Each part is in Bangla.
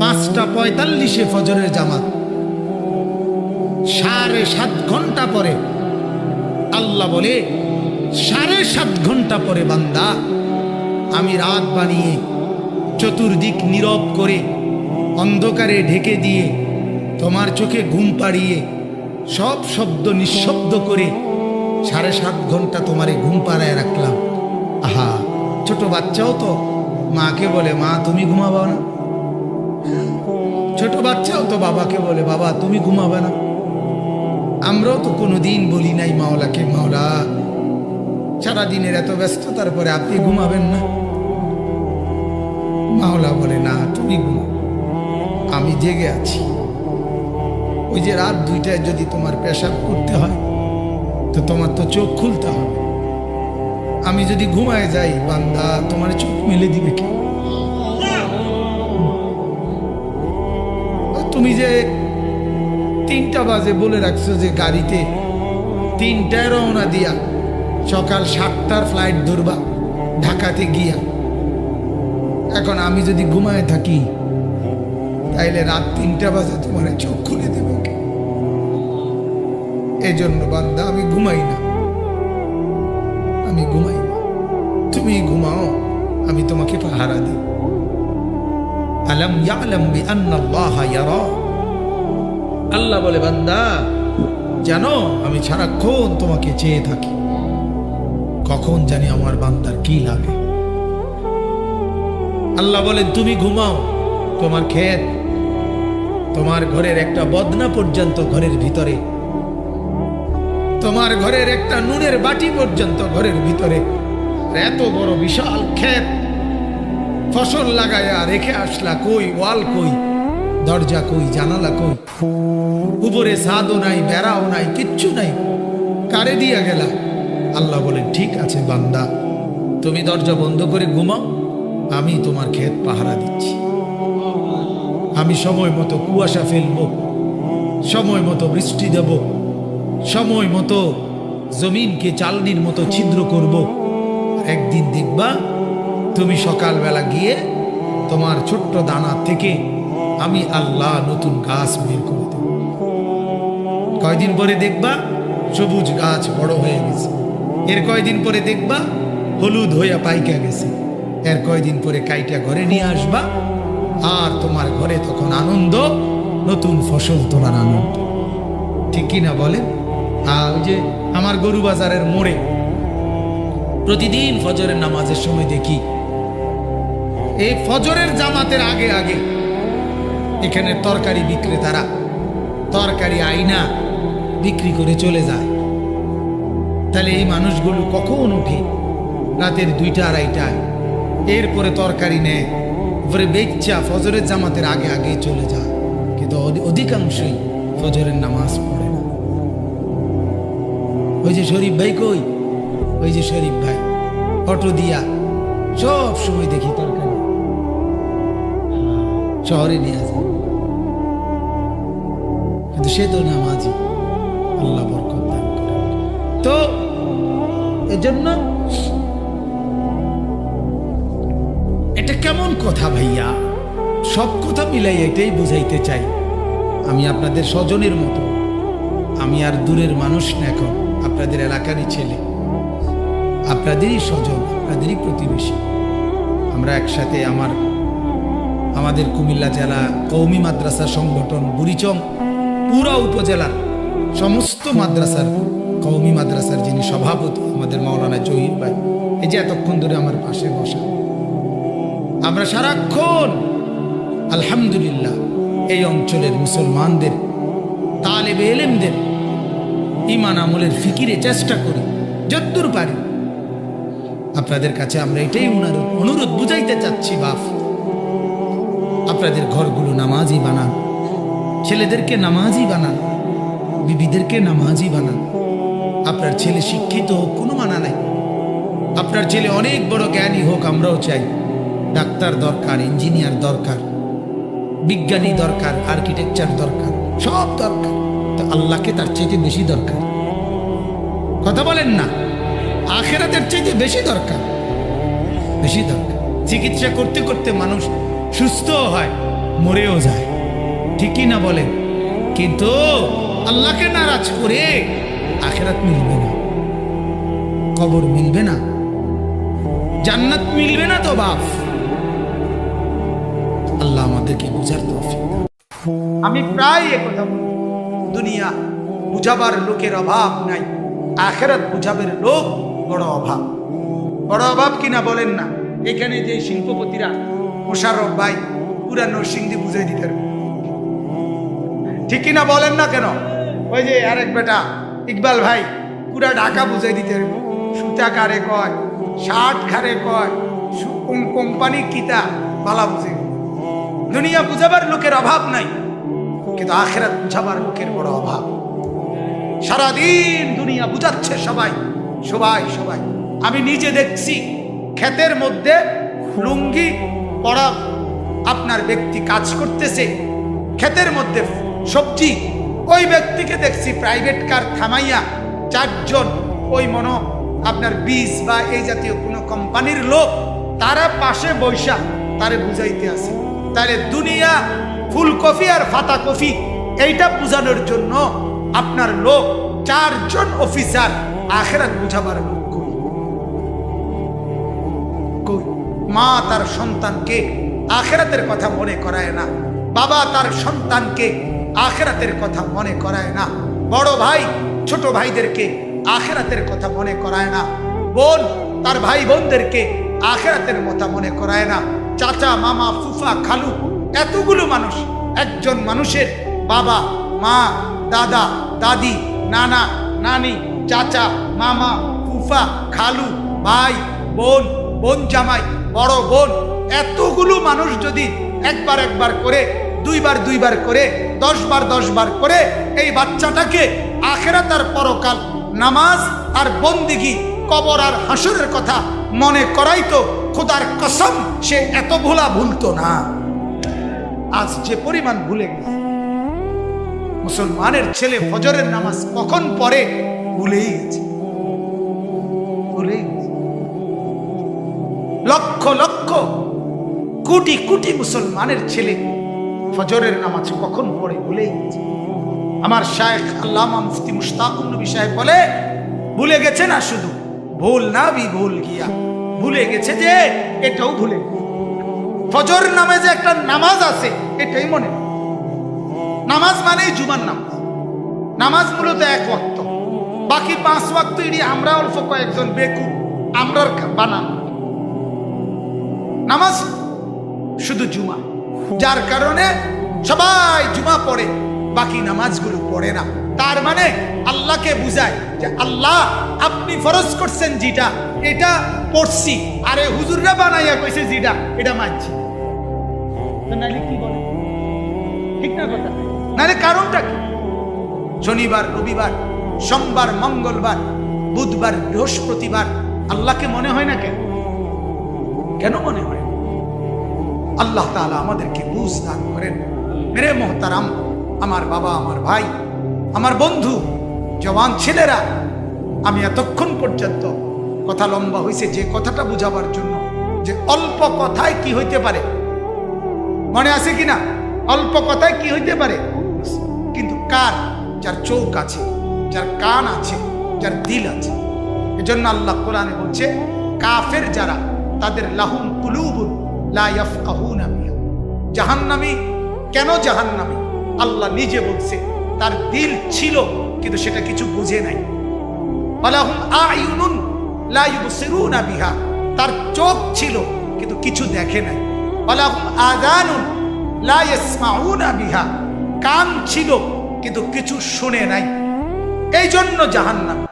পাঁচটা পঁয়তাল্লিশে ফজরের জামাত। সাড়ে সাত ঘণ্টা পরে আল্লাহ বলে, সাড়ে সাত ঘণ্টা পরে বান্দা, আমি রাত বানিয়ে চতুর্দিক নীরব করে অন্ধকারে ঢেকে দিয়ে তোমার চোখে ঘুম পাড়িয়ে সব শব্দ নিঃশব্দ করে সাড়ে সাত ঘণ্টা তোমারে ঘুম পাড়ায় রাখলাম। আহা, ছোট বাচ্চাও তো, মাকে বলে, মা, তুমি ঘুমাবা না? বাচ্চাও তো বাবাকে বলে, বাবা, তুমি ঘুমাবে না। আমরাও তো কোনো দিন বলি নাই, মাওলাকে, মাওলা, সারাদিনের এত ব্যস্ততার পরে আপনি ঘুমাবেন না। মাওলা বলে, না, তুমি ঘুমাও, আমি জেগে আছি। ওই যে রাত দুইটায় যদি তোমার পেশাব করতে হয়, তো তোমার তো চোখ খুলতে হবে। আমি যদি ঘুমায় যাই, বান্দা, তোমার চোখ মেলে দিবে কি? তুমি যে তিনটা বাজে বলে রাখছো যে গাড়িতে, তিনটায় রওনা দিয়া সকাল সাতটার ফ্লাইট ধরবা, ঢাকাতে গিয়া। এখন আমি যদি ঘুমায় থাকি, তাইলে রাত তিনটা বাজে তোমার চোখ খুলে দেবে কে? এই জন্য বান্দা, আমি ঘুমাই না। আমি ঘুমাই না। তুমি ঘুমাও, আমি তোমাকে পাহারা দিই। আলম বিআন্নাল্লাহ ইয়ারা। আল্লাহ বলে, বান্দা, জানো, আমি সারাক্ষণ তোমাকে চেয়ে থাকি। কখন জানি আমার বান্দার কি লাগে। আল্লাহ বলেন, তুমি ঘুমাও, তোমার ক্ষেত, তোমার ঘরের একটা বদনা পর্যন্ত ঘরের ভিতরে, তোমার ঘরের একটা নুনের বাটি পর্যন্ত ঘরের ভিতরে এত বড় বিশাল ক্ষেত ফসল লাগায়া রেখে আসলা কই, ওয়াল কই, দরজা কই, জানালা কই? উপরে ছাদও নাই, বেড়াও নাই, কিচ্ছু নাই। কারে দিয়া গেলা? আল্লাহ বলেন, ঠিক আছে বান্দা, তুমি দরজা বন্ধ করে ঘুমাও, আমি তোমার ক্ষেত পাহারা দিচ্ছি। আমি সময় মতো কুয়াশা ফেলব, সময় মতো বৃষ্টি দেব, সময় মতো জমিনকে চালনির মতো ছিদ্র করব। একদিন দেখবা তুমি সকালবেলা গিয়ে তোমার ছোট্ট দানা থেকে আমি আল্লাহ নতুন গাছ বের করে দেব। কয়দিন পরে দেখবা সবুজ গাছ বড় হয়ে গেছে। এর কয়দিন পরে দেখবা হলুদ হইয়া পাইকা গেছে। এর কয়দিন পরে কাইটা ঘরে নিয়ে আসবা। আর তোমার ঘরে তখন আনন্দ, নতুন ফসল তোলার আনন্দ। ঠিক কি না বলেন? আর ওই যে আমার গরু বাজারের মোড়ে প্রতিদিন ফজরের নামাজের সময় দেখি এই ফজরের জামাতের আগে আগে। এখানে তরকারি বিক্রেতারা, তরকারি আইনা বিক্রি করে চলে যায়। তাহলে এই মানুষগুলো কখন উঠে? রাতের দুইটা, আড়াইটায়। এরপরে তরকারি নেয়। উপরে বেচ্চা ফজরের জামাতের আগে আগে চলে যায়। কিন্তু অধিকাংশই ফজরের নামাজ পড়ে না। ওই যে শরীফ ভাই কই? ওই যে শরীফ ভাই। অটো দিয়া সব সময় দেখি তরকারি। শহরে নিয়ে যায় কিন্তু সে তো নামাজি। আল্লাহ বরকত দান করেন তো, এজন্য এটা কেমন কথা ভাইয়া? সব কথা মিলাই এটাই বুঝাইতে চাই। আমি আপনাদের স্বজনের মতো। আমি আর দূরের মানুষ না এখন। আপনাদের এলাকারই ছেলে। আপনাদেরই স্বজন, আপনাদেরই প্রতিবেশী। আমরা একসাথে আমার আমাদের কুমিল্লা জেলা কৌমি মাদ্রাসা সংগঠন বুড়িচং, পুরা উপজেলার সমস্ত মাদ্রাসার কৌমি মাদ্রাসার যিনি সভাপতি, আমাদের মাওলানা জহির ভাই, এই যে এতক্ষণ ধরে আমার পাশে বসা। আমরা সারাক্ষণ, আলহামদুলিল্লাহ, এই অঞ্চলের মুসলমানদের, তালেবে এলেমদের ইমান আমলের ফিকিরে চেষ্টা করি, যদ্দূর পারি। আপনাদের কাছে আমরা এটাই অনুরোধ অনুরোধ বুঝাইতে চাচ্ছি, বাপ। আপনাদের ঘরগুলো নামাজি বানান। ছেলেদেরকে নামাজি বানান। বিবিদেরকে নামাজি বানান। আপনার ছেলে শিক্ষিত হোক, কোনো মানা নাই। আপনার ছেলে অনেক বড় জ্ঞানী হোক, আমরাও চাই। ডাক্তার দরকার, ইঞ্জিনিয়ার দরকার, বিজ্ঞানী দরকার, আর্কিটেকচার দরকার, সব দরকার। তো আল্লাহকে তার চাইতে বেশি দরকার। কথা বলেন না, আখেরাতের চাইতে বেশি দরকার। বেশি দরকার। চিকিৎসা করতে করতে মানুষ সুস্থ হয়, মরেও যায়। ঠিকই না বলেন কিন্তু আল্লাহকে নারাজ করে আখেরাত মিলবে না। কবর মিলবে না। জান্নাত মিলবে না তো বাপ? আল্লাহ আমাদেরকে বুঝার তৌফিক আমি প্রায় কথা বলি। দুনিয়া বুঝাবার লোকের অভাব নাই। আখেরাত বুঝাবের লোক বড় অভাব। বড় অভাব কিনা বলেন না। এখানে যে শিল্পপতিরা মোশারফ ভাই, পুরা নরসিংদী বুঝাই দিতে। ঠিক কিনা বলেন না কেন? ওই যে আরেক বেটা, ইকবাল ভাই, পুরা ঢাকা বুঝাই দিতে সুতা কারে কয়, শার্ট খারে কয় কোম্পানি কিতা, বালা বুঝে। দুনিয়া বুঝাবার লোকের অভাব নাই, কিন্তু আখেরাত বুঝাবার লোকের বড় অভাব। সারাদিন দুনিয়া বুঝাচ্ছে সবাই সবাই সবাই। আমি নিজে দেখছি, ক্ষেতের মধ্যে লুঙ্গি পড়া, আপনার ব্যক্তি কাজ করতেছে, ক্ষেতের মধ্যে সবজি, ওই ব্যক্তিকে দেখছি প্রাইভেট কার থামাইয়া চারজন, ওই মনো আপনার বীজ বা এই জাতীয় কোনো কোম্পানির লোক, তারা পাশে বৈশা, তারে বুঝাইতে আছে। তাহলে দুনিয়া ফুলকপি আর ফাতা কফি, এইটা বুঝানোর জন্য আপনার লোক চারজন অফিসার আখেরাত বুঝাবার লোক। মা তার সন্তানকে আখেরাতের কথা মনে করায় না, বাবা তার সন্তানকে আখেরাতের কথা মনে করায় না, বড় ভাই ছোট ভাইদেরকে আখেরাতের কথা মনে করায় না, বোন তার ভাই বোনদেরকে আখেরাতের কথা মনে করায় না, চাচা, মামা, ফুফা, খালু, এতগুলো মানুষ, একজন মানুষের বাবা, মা, দাদা, দাদি, নানা, নানি, চাচা, মামা, ফুফা, খালু, ভাই, বোন বোন জামাই বড় বোন, এতগুলো মানুষ যদি একবার একবার করে, দুইবার দুইবার করে দশ বার দশ বার করে এই বাচ্চাটাকে আখেরাত আর পরকাল নামাজ আর বন্দিগি, কবর আর হাসরের কথা মনে করাই তো খোদার কসম, সে এত ভোলা ভুলতো না। আজ যে পরিমাণ ভুলে গেছে। মুসলমানের ছেলে ফজরের নামাজ কখন পড়ে? ভুলেই গেছে। লক্ষ লক্ষ কোটি কোটি মুসলমানের ছেলে ফজরের নামাজ কখন পড়ে গেছে। আমার শায়েখ আল্লামা মুফতি মুশতাকুন নবী সাহেব বলে, ভুলে গেছে না শুধু? ভুল না বি ভুল গিয়া। ভুলে গেছে যে, এটাও ভুলে ফজর নামে যে একটা নামাজ আছে, এটাই মনে নামাজ মানেই জুমার নামাজ। নামাজ মূলত এক ওয়াক্ত। বাকি পাঁচ ওয়াক্ত আমরা অল্প কয়েকজন বেকু আমরার বানান। নামাজ, শুধু জুমা। যার কারণে সবাই জুমা পড়ে, বাকি নামাজগুলো পড়ে না। তার মানে আল্লাহকে বুঝায় যে আল্লাহ, আপনি ফরজ করছেন যেটা, এটা পড়ছি। আরে হুজুররা বানাইয়া কইছে যেটা, এটা মানছি। বলে? ঠিক না নাহলে কারণটা কি? শনিবার, রবিবার, সোমবার, মঙ্গলবার, বুধবার, বৃহস্পতিবার, আল্লাহকে মনে হয় না কেন? কেন মনে হয়? আল্লাহ তাআলা আমাদেরকে বুঝ দান করেন। মেরে মোহতারাম, আমার বাবা, আমার ভাই, আমার বন্ধু, জওয়ান ছেলেরা, আমি এতক্ষণ পর্যন্ত কথা লম্বা হয়েছে যে কথাটা বুঝাবার জন্য, যে অল্প কথায় কি হইতে পারে? মনে আছে কি না অল্প কথায় কি হইতে পারে? কিন্তু কার? যার চোখ আছে, যার কান আছে, যার দিল আছে। এজন্য আল্লাহ কোরআনে বলছে, কাফের যারা, তাদের লাহুম কুলুবুন বিহা কেন জাহান্নামী? আল্লাহ নিজে বলছে, তার দিল ছিল, কিন্তু সেটা কিছু বুঝে নাই। বিহা। তার চোখ ছিল, কিন্তু কিছু দেখে নাই। বিহা। কান ছিল, কিন্তু কিছু শুনে নাই। এই জন্য জাহান্নাম।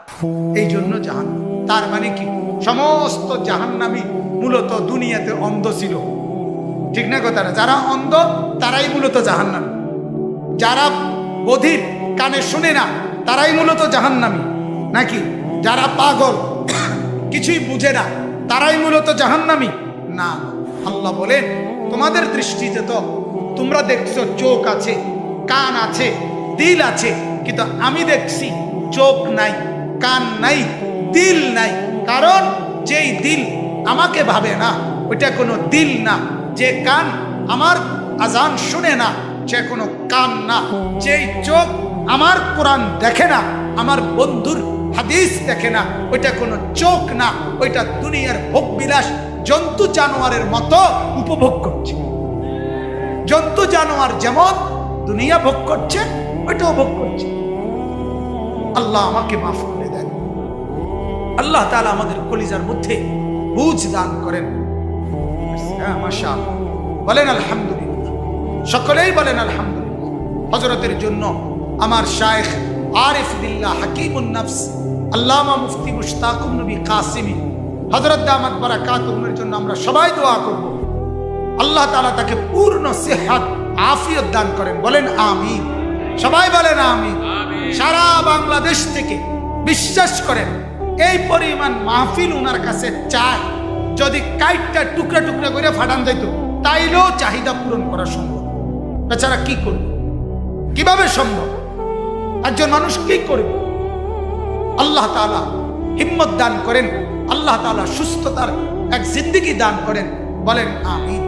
এই জন্য জাহান্নাম। তার মানে কি? সমস্ত জাহান্নামী মূলত দুনিয়াতে অন্ধ ছিল। ঠিক না কথাটা? যারা অন্ধ, তারাই মূলত জাহান্নামী। যারা বধির কানে শুনে না, তারাই মূলত জাহান্নামী। নাকি? যারা পাগল, কিছুই বুঝে না, তারাই মূলত জাহান্নামী। না, আল্লাহ বলেন, তোমাদের দৃষ্টিতে তো তোমরা দেখছ চোখ আছে, কান আছে, দিল আছে, কিন্তু আমি দেখছি চোখ নাই, কান নাই, দিল নাই। কারণ যেই দিল আমাকে ভাবে না, ওইটা কোনো দিল না। যে কান আমার আজান শুনে না, সে কোনো কান না। যেই চোখ আমার কোরআন দেখে না, আমার বন্ধুর হাদিস দেখে না, ওইটা কোনো চোখ না। ওইটা দুনিয়ার ভোগ বিলাস জন্তু জানোয়ারের মতো উপভোগ করছে। জন্তু জানোয়ার যেমন দুনিয়া ভোগ করছে, ওইটাও ভোগ করছে। আল্লাহ আমাকে মাফ করে দেন। আল্লাহ তাআলা আমাদের কলিজার মধ্যে বুঝ দান করেন। হ্যাঁ। বলেন আলহামদুলিল্লাহ। সকলেই বলেন আলহামদুলিল্লাহ। হজরতের জন্য আমার শায়েখ আরিফ বিল্লাহ হাকিমুন নফস আল্লামা মুফতি মুশতাকুম নবী কাসিমি হজরত দামাত বারাকাতুমের জন্য আমরা সবাই দোয়া করব। আল্লাহ তাআলা তাকে পূর্ণ সেহাত আফিয়ত দান করেন। বলেন আমি সবাই বলেন আমি সারা বাংলাদেশ থেকে বিশ্বাস করেন এই পরিমাণ মাহফিল ওনার কাছে চায়, যদি কাইটটা টুকরা টুকরা করে ফাটান যাইত, তাইলেও চাহিদা পূরণ করা সম্ভব। বেচারা কি করবে? কীভাবে সম্ভব? একজন মানুষ কি করবে? আল্লাহ তাআলা হিম্মত দান করেন, আল্লাহ তাআলা সুস্থতার এক জিন্দিগি দান করেন, বলেন আমিন।